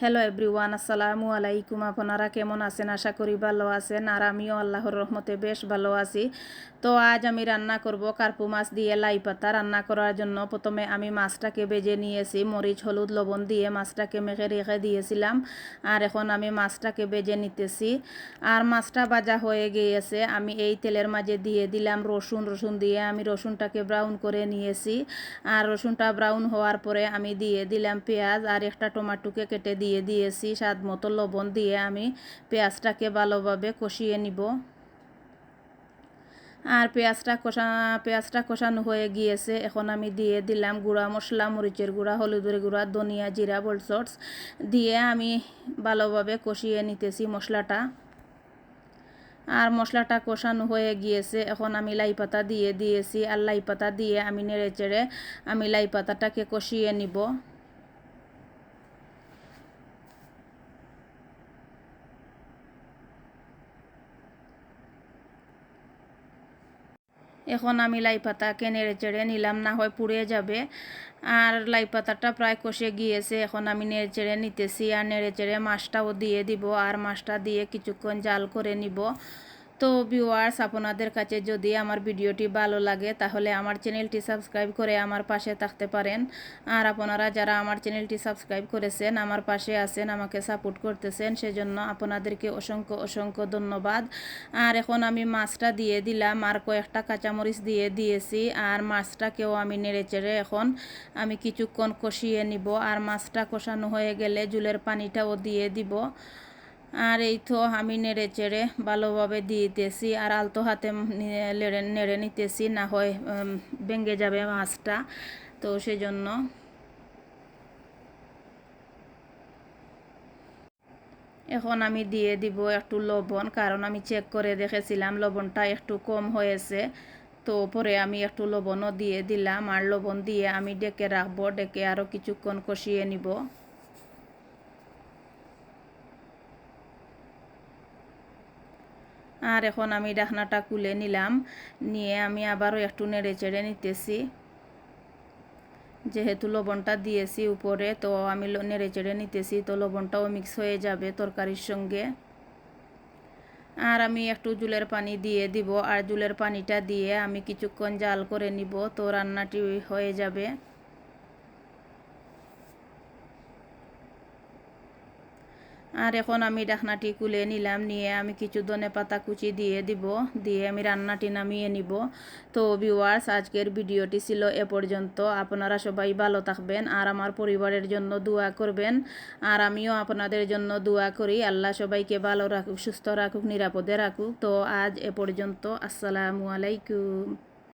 Hello everyone আসসালামু আলাইকুম আপনারা কেমন আছেন? আশা করি ভালো আছেন। আর আমিও আল্লাহর রহমতে বেশ ভালো আছি। তো আজ আমি রান্না করব কার্পু মাছ দিয়ে লাই পাতা। রান্না করার জন্য প্রথমে আমি মাছটাকে বেজে নিয়েছি। মরিচ, হলুদ, লবণ দিয়ে মাছটাকে মেখে রেখে দিয়েছিলাম। আর এখন আমি মাছটাকে বেজে নিতেছি। আর মাছটা ভাজা হয়ে গিয়েছে। আমি এই তেলের মাঝে দিয়ে দিলাম রসুন। রসুন দিয়ে আমি রসুনটাকে ব্রাউন করে নিয়েছি। আর রসুনটা ব্রাউন হওয়ার পরে আমি দিয়ে দিলাম পেঁয়াজ। আর একটা টমাটোকে কেটে দিয়ে দিয়েছি, স্বাদ মতো লবণ দিয়ে আমি পেঁয়াজটাকে ভালোভাবে কষিয়ে নিব। আর পেঁয়াজটা কষা, পেঁয়াজটা কষানো হয়ে গিয়েছে, এখন আমি দিয়ে দিলাম গুঁড়া মশলা, মরিচের গুঁড়া, হলুদের গুঁড়া, ধনিয়া জিরা বলসটস দিয়ে আমি ভালোভাবে কষিয়ে নিতেছি মশলাটা। আর মশলাটা কষানো হয়ে গিয়েছে, এখন আমি লাই পাতা দিয়ে দিয়েছি। আর লাই পাতা দিয়ে আমি নেড়ে চেড়ে আমি লাই পাতাটাকে কষিয়ে নিব। এখন আমি লাই পাতাকে নেড়ে চেড়ে নিলাম, না হয় পুড়ে যাবে। আর লাই পাতাটা প্রায় কষে গিয়েছে, এখন আমি নেড়ে চেড়ে নিতেছি। আর নেড়ে চেড়ে মাছটাও দিয়ে দিব, আর মাছটা দিয়ে কিছুক্ষণ জাল করে নিব। তো ভিউয়ার্স আপনাদের কাছে যদি আমার ভিডিওটি ভালো লাগে, তাহলে আমার চ্যানেলটি সাবস্ক্রাইব করে আমার পাশে থাকতে পারেন। আর আপনারা যারা আমার চ্যানেলটি সাবস্ক্রাইব করেছেন, আমার পাশে আছেন, আমাকে সাপোর্ট করতেছেন, সেজন্য আপনাদেরকে অসংখ্য অসংখ্য ধন্যবাদ। আর এখন আমি মাছটা দিয়ে দিলাম, আর কয়েকটা কাঁচামরিচ দিয়ে দিয়েছি, আর মাছটাকেও আমি নেড়ে চেড়ে এখন আমি কিছুক্ষণ কষিয়ে নিব। আর মাছটা কষানো হয়ে গেলে, জুলের পানিটাও দিয়ে দিব। আর এই তো আমি নেড়ে চেড়ে ভালোভাবে দিতেছি আর আলতো হাতে নেড়ে নেড়ে নিতেছি, না হয় ভেঙে যাবে মাছটা। তো সেই জন্য এখন আমি দিয়ে দিব একটু লবণ, কারণ আমি চেক করে দেখেছিলাম লবণটা একটু কম হয়েছে। তো পরে আমি একটু লবণও দিয়ে দিলাম, আর লবণ দিয়ে আমি ডেকে রাখব, ডেকে আরও কিছুক্ষণ কষিয়ে নিব। আর এখন আমি ডাকনাটা কুলে নিলাম। নিয়ে আমি আবারও একটু নেড়ে চেড়ে নিতেছি। যেহেতু লবণটা দিয়েছি উপরে, তো আমি নেড়ে চেড়ে নিতেছি, তো লবণটাও মিক্স হয়ে যাবে তরকারির সঙ্গে। আর আমি একটু জুলের পানি দিয়ে দিব। আর জুলের পানিটা দিয়ে আমি কিছুক্ষণ জাল করে নিব, তো রান্নাটি হয়ে যাবে। আর এখন আমি ডাকনাটি কুলে নিলাম, নিয়ে আমি কিছু ধনে পাতা কুচি দিয়ে দিব, দিয়ে আমি রান্নাটি নামিয়ে নিব। তো ভিওয়ার্স আজকের ভিডিওটি ছিল এ পর্যন্ত। আপনারা সবাই ভালো থাকবেন আর আমার পরিবারের জন্য দোয়া করবেন। আর আমিও আপনাদের জন্য দোয়া করি, আল্লাহ সবাইকে ভালো রাখুক, সুস্থ রাখুক, নিরাপদে রাখুক। তো আজ এ পর্যন্ত, আসসালামু আলাইকুম।